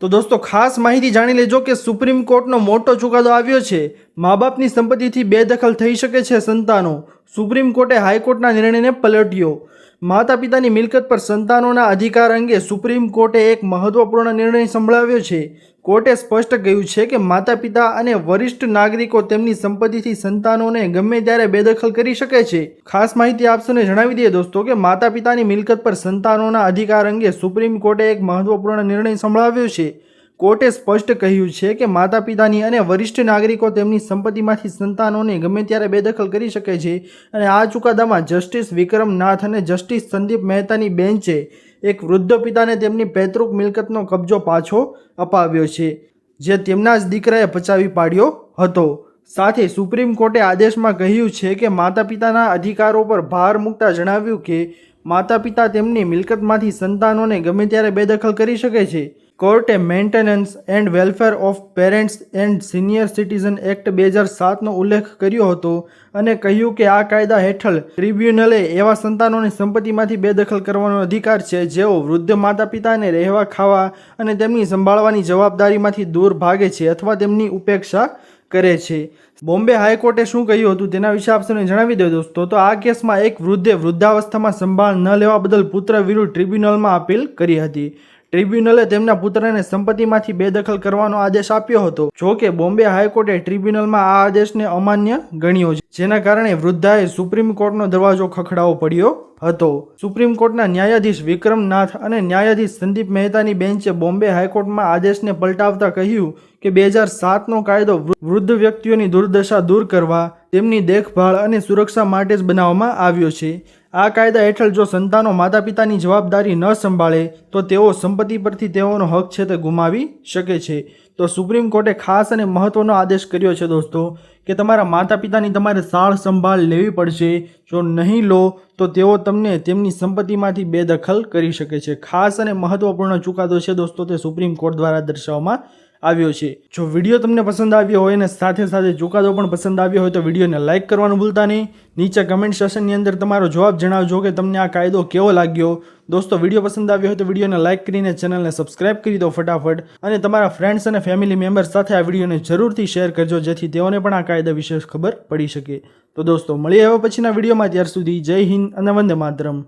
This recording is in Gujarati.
તો દોસ્તો ખાસ માહિતી જાણી લેજો કે સુપ્રીમ કોર્ટનો મોટો ચુકાદો આવ્યો છે. મા બાપની સંપત્તિથી બેદખલ થઈ શકે છે સંતાનો. સુપ્રીમ કોર્ટે હાઈકોર્ટના નિર્ણયને પલટ્યો. માતા પિતાની મિલકત પર સંતાનોના અધિકાર અંગે સુપ્રીમ કોર્ટે એક મહત્વપૂર્ણ નિર્ણય સંભળાવ્યો છે. કોર્ટે સ્પષ્ટ કહ્યું છે કે માતા પિતા અને વરિષ્ઠ નાગરિકો તેમની સંપત્તિથી સંતાનોને ગમે ત્યારે બેદખલ કરી શકે છે. ખાસ માહિતી આપશોને જણાવી દઈએ દોસ્તો કે માતા પિતાની મિલકત પર સંતાનોના અધિકાર અંગે સુપ્રીમ કોર્ટે એક મહત્વપૂર્ણ નિર્ણય સંભળાવ્યો છે. કોર્ટે સ્પષ્ટ કહ્યું છે કે માતા પિતાની અને વરિષ્ઠ નાગરિકો તેમની સંપત્તિમાંથી સંતાનોને ગમે ત્યારે બેદખલ કરી શકે છે. અને આ ચુકાદામાં જસ્ટિસ વિક્રમ નાથ અને જસ્ટિસ સંદીપ મહેતાની બેન્ચે એક વૃદ્ધ પિતાને તેમની પૈતૃક મિલકતનો કબજો પાછો અપાવ્યો છે, જે તેમના જ દીકરાએ પચાવી પાડ્યો હતો. સાથે સુપ્રીમ કોર્ટે આદેશમાં કહ્યું છે કે માતા પિતાના અધિકારો પર ભાર મૂકતા જણાવ્યું કે માતા પિતા તેમની મિલકતમાંથી સંતાનોને ગમે ત્યારે બેદખલ કરી શકે છે. કોર્ટે maintenance and welfare of parents and senior citizen act બે હજાર સાતનો ઉલ્લેખ કર્યો હતો અને કહ્યું કે આ કાયદા હેઠળ ટ્રિબ્યુનલે એવા સંતાનોની સંપત્તિમાંથી બેદખલ કરવાનો અધિકાર છે જેઓ વૃદ્ધ માતા પિતાને રહેવા, ખાવા અને તેમની સંભાળવાની જવાબદારીમાંથી દૂર ભાગે છે અથવા તેમની ઉપેક્ષા કરે છે. બોમ્બે હાઈકોર્ટે શું કહ્યું હતું તેના વિશે આપને જણાવી દો દોસ્તો. તો આ કેસમાં એક વૃદ્ધે વૃદ્ધાવસ્થામાં સંભાળ ન લેવા બદલ પુત્ર વિરુદ્ધ ટ્રિબ્યુનલમાં અપીલ કરી હતી. ટ્રિબ્યુનલે તેમના પુત્રને સંપત્તિમાંથી બેદખલ કરવાનો આદેશ આપ્યો હતો. જો કે બોમ્બે હાઈકોર્ટે ટ્રિબ્યુનલમાં આ આદેશને અમાન્ય ગણ્યો છે. જેના કારણે વૃદ્ધાએ સુપ્રીમ કોર્ટનો દરવાજો ખખડાવો પડ્યો હતો. સુપ્રીમ કોર્ટના ન્યાયાધીશ વિક્રમ નાથ અને ન્યાયાધીશ સંદીપ મહેતાની બેન્ચે બોમ્બે હાઈકોર્ટમાં આદેશને પલટાવતા કહ્યું કે બે હજાર સાતનો કાયદો વૃદ્ધ વ્યક્તિઓની દુર્દશા દૂર કરવા, તેમની દેખભાળ અને સુરક્ષા માટે જ બનાવવામાં આવ્યો છે. આ કાયદા હેઠળ જો સંતાનો માતા પિતાની જવાબદારી ન સંભાળે, તો તેઓ સંપત્તિ પરથી તેઓનો હક છે તે ગુમાવી શકે છે. તો સુપ્રીમ કોર્ટે ખાસ અને મહત્વનો આદેશ કર્યો છે દોસ્તો, કે તમારા માતા પિતાની તમારે સાળ સંભાળ લેવી પડશે. જો નહીં લો, તો તેઓ તમને તેમની સંપત્તિમાંથી બેદખલ કરી શકે છે. ખાસ અને મહત્વપૂર્ણ ચુકાદો છે દોસ્તો તે સુપ્રીમ કોર્ટ દ્વારા દર્શાવવામાં આવ્યો છે. જો વીડિયો તમને પસંદ આવ્યો હોય અને સાથે સાથે ચુકાદો પણ પસંદ આવ્યો હોય તો વિડીયોને લાઇક કરવાનું ભૂલતા નહીં. નીચે કમેન્ટ સેશનની અંદર તમારો જવાબ જણાવજો કે તમને આ કાયદો કેવો લાગ્યો. દોસ્તો, વીડિયો પસંદ આવ્યો હોય તો વિડીયોને લાઇક કરીને ચેનલને સબસ્ક્રાઇબ કરી દો ફટાફટ અને તમારા ફ્રેન્ડ્સ અને ફેમિલી મેમ્બર્સ સાથે આ વિડીયોને જરૂરથી શેર કરજો જેથી તેઓને પણ આ કાયદા વિશે ખબર પડી શકે. તો દોસ્તો, મળીએ હવે પછીના વિડીયોમાં. ત્યાર સુધી જય હિન્દ અને વંદે માતરમ.